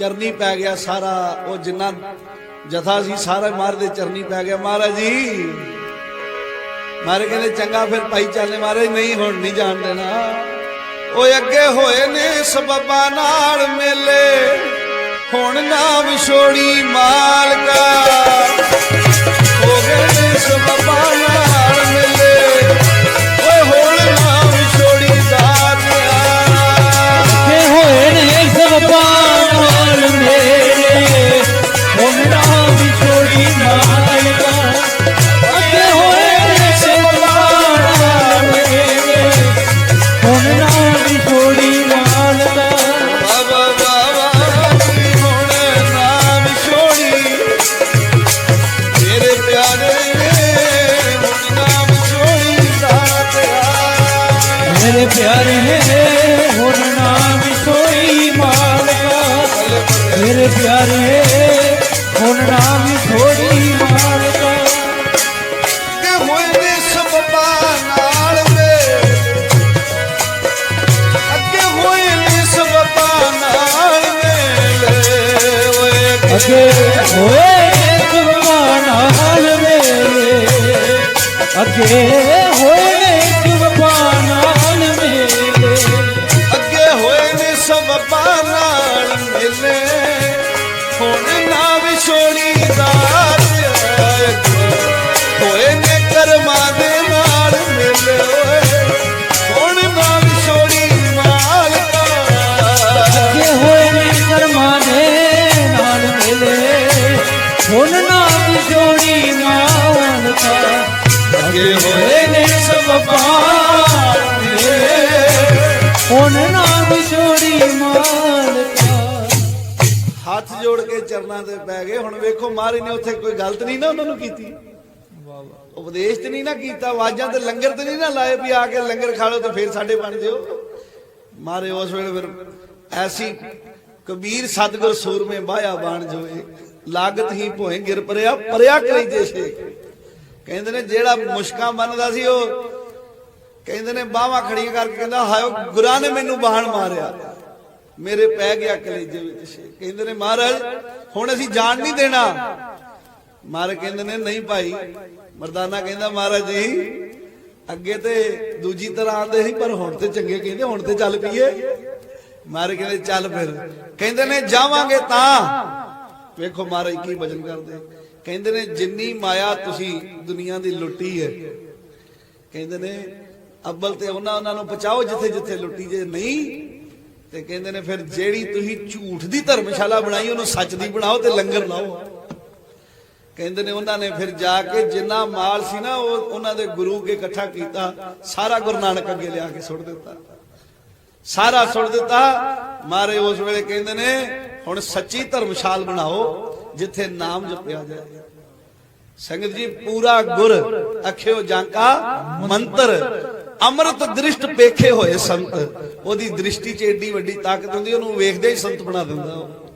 ਚਰਨੀ ਪੈ ਗਿਆ ਸਾਰਾ, ਉਹ ਜਿੰਨਾ ਜਥਾ ਸੀ ਸਾਰੇ ਮਾਰ ਦੇ ਚਰਨੀ ਪੈ ਗਿਆ। ਮਹਾਰਾਜ ਜੀ ਮਾਰੇ ਕਹਿੰਦੇ, ਚੰਗਾ ਫਿਰ ਭਾਈ ਚੱਲਨੇ ਮਹਾਰਾਜ ਨਹੀਂ ਹੁਣ ਨਹੀਂ ਜਾਣ ਦੇਣਾ। ਓਏ ਅੱਗੇ ਹੋਏ ਨੇ ਸਬਬਾਂ ਨਾਲ ਮੇਲੇ, ਹੁਣ ਨਾ ਵਿਛੋੜੀ ਮਾਲਕਾ। ਮੇਰੇ ਪਿਆਰੇ ਹੁਣ ਨਾ ਵਿਛੋੜੀ ਮਾਲਕਾ ਮੇਰੇ ਪਿਆਰੇ ਹੁਣ ਨਾ ਵਿਛੋੜੀ ਮਾਲਕਾ ਕਿ ਹੋਏ ਨੇ ਸਬਬਾਂ ਨਾਲ ਵੇ। ਅੱਗੇ ਹੋਏ ਨੇ ਸਬਬਾਂ ਨਾਲ ਓਏ ਅੱਗੇ ਹੋਏ ਕੁਰਬਾਨ ਨਾਲ ਮੇਰੇ ਅੱਗੇ ਅੱਗੇ ਹੋਏ ਨੇ ਸਭ ਹੁਣ ਨਾ ਵਿਛੋੜੀ ਮਾਲਕਾ ਹੱਥ ਜੋੜ ਕੇ ਚਰਨਾਂ ਤੇ ਪੈ ਗਏ। ਹੁਣ ਵੇਖੋ, ਮਹਾਰਾਜ ਨੇ ਉੱਥੇ ਕੋਈ ਗਲਤ ਨਹੀਂ ਨਾ ਉਹਨਾਂ ਨੂੰ ਕੀਤੀ। ਉਪਦੇਸ਼ ਤੇ ਨਹੀਂ ਨਾ ਕੀਤਾ, ਆਵਾਜ਼ਾਂ ਤੇ ਲੰਗਰ ਤੇ ਨਹੀਂ ਨਾ ਲਾਏ ਵੀ ਆ ਕੇ ਲੰਗਰ ਖਾ ਲਓ ਤੇ ਫਿਰ ਸਾਡੇ ਬਣ ਜਿਓ। ਮਾਰੇ ਉਸ ਵੇਲੇ ਫਿਰ ਐਸੀ ਕਬੀਰ ਸਤਗੁਰ ਸੂਰਮੇ ਬਾਇਆ ਬਾਣ ਜੋਏ। ਲਾਗਤ ਹੀ ਭੋਏ ਗਿਰ ਪਰਿਆ ਪਰਿਆ ਕਰੀ ਦੇਸ਼ੇ ਕਹਿੰਦੇ ਨੇ ਜਿਹੜਾ ਮੁਸ਼ਕਾਂ ਬੰਨਦਾ ਸੀ ਉਹ ਕਹਿੰਦੇ ਨੇ ਬਾਹਾਂ ਖੜੀਆਂ ਕਰਕੇ ਕਹਿੰਦਾ ਹਾਇਓ ਗੁਰਾਂ ਨੇ ਮੈਨੂੰ ਬਾਹਣ ਮਾਰਿਆ। ਮੇਰੇ ਪੈ ਗਿਆ ਕਲੇਜੇ ਵਿੱਚ ਕਹਿੰਦੇ ਨੇ, ਮਹਾਰਾਜ, ਹੁਣ ਅਸੀਂ ਜਾਣ ਨਹੀਂ ਦੇਣਾ। ਮਹਾਰਾਜ ਕਹਿੰਦੇ ਨੇ, ਨਹੀਂ ਭਾਈ। ਮਰਦਾਨਾ ਕਹਿੰਦਾ, ਮਹਾਰਾਜ ਜੀ, ਅੱਗੇ ਤੇ ਦੂਜੀ ਤਰ੍ਹਾਂ ਆਂਦੇ ਸੀ, ਪਰ ਹੁਣ ਤੇ ਚੰਗੇ ਕਹਿੰਦੇ, ਹੁਣ ਤੇ ਚੱਲ ਪਈਏ। ਮਹਾਰਾਜ ਕਹਿੰਦੇ, ਚੱਲ ਫਿਰ। ਕਹਿੰਦੇ ਨੇ, ਜਾਵਾਂਗੇ ਤਾਂ। ਵੇਖੋ ਮਹਾਰਾਜ ਕੀ ਵਚਨ ਕਰਦੇ। ਕਹਿੰਦੇ ਨੇ, ਜਿੰਨੀ ਮਾਇਆ ਤੁਸੀਂ ਦੁਨੀਆ ਦੀ ਲੁੱਟੀ ਹੈ। ਕਹਿੰਦੇ ਨੇ, ਅੱਬਲ ਤੇ ਉਹਨਾਂ ਉਹਨਾਂ ਨੂੰ ਪਹੁੰਚਾਓ ਜਿੱਥੇ ਜਿੱਥੇ ਲੁੱਟੀ ਜੇ ਨਹੀਂ। ਤੇ ਕਹਿੰਦੇ ਨੇ, ਫਿਰ ਜਿਹੜੀ ਤੁਸੀਂ ਝੂਠ ਦੀ ਧਰਮਸ਼ਾਲਾ ਬਣਾਈ, ਉਹਨੂੰ ਸੱਚ ਦੀ ਬਣਾਓ ਤੇ ਲੰਗਰ ਲਾਓ। ਕਹਿੰਦੇ ਨੇ, ਉਹਨਾਂ ਨੇ ਫਿਰ ਜਾ ਕੇ ਜਿੰਨਾ ਮਾਲ ਸੀ ਨਾ, ਉਹ ਉਹਨਾਂ ਦੇ ਗੁਰੂ ਕੇ ਇਕੱਠਾ ਕੀਤਾ, ਸਾਰਾ ਗੁਰੂ ਨਾਨਕ ਅੱਗੇ ਲਿਆ ਕੇ ਸੁੱਟ ਦਿੱਤਾ। ਸਾਰਾ ਸੁੱਟ ਦਿੱਤਾ। ਮਾਰੇ ਉਸ ਵੇਲੇ ਕਹਿੰਦੇ ਨੇ, ਹੁਣ ਸੱਚੀ ਧਰਮਸ਼ਾਲ ਬਣਾਓ। ਜਿੱਥੇ ਨਾਮ ਜਪਿਆ ਜਾਏ। ਸੰਗਤ ਜੀ, ਪੂਰਾ ਗੁਰ ਅਖਿਓ ਜਾਂਕਾ ਮੰਤਰ, ਅੰਮ੍ਰਿਤ ਦ੍ਰਿਸ਼ਟ ਪੇਖੇ ਹੋਏ ਸੰਤ। ਉਹਦੀ ਦ੍ਰਿਸ਼ਟੀ 'ਚ ਏਡੀ ਵੱਡੀ ਤਾਕਤ ਹੁੰਦੀ, ਉਹਨੂੰ ਵੇਖਦੇ ਹੀ ਸੰਤ ਬਣਾ ਦਿੰਦਾ ਉਹ।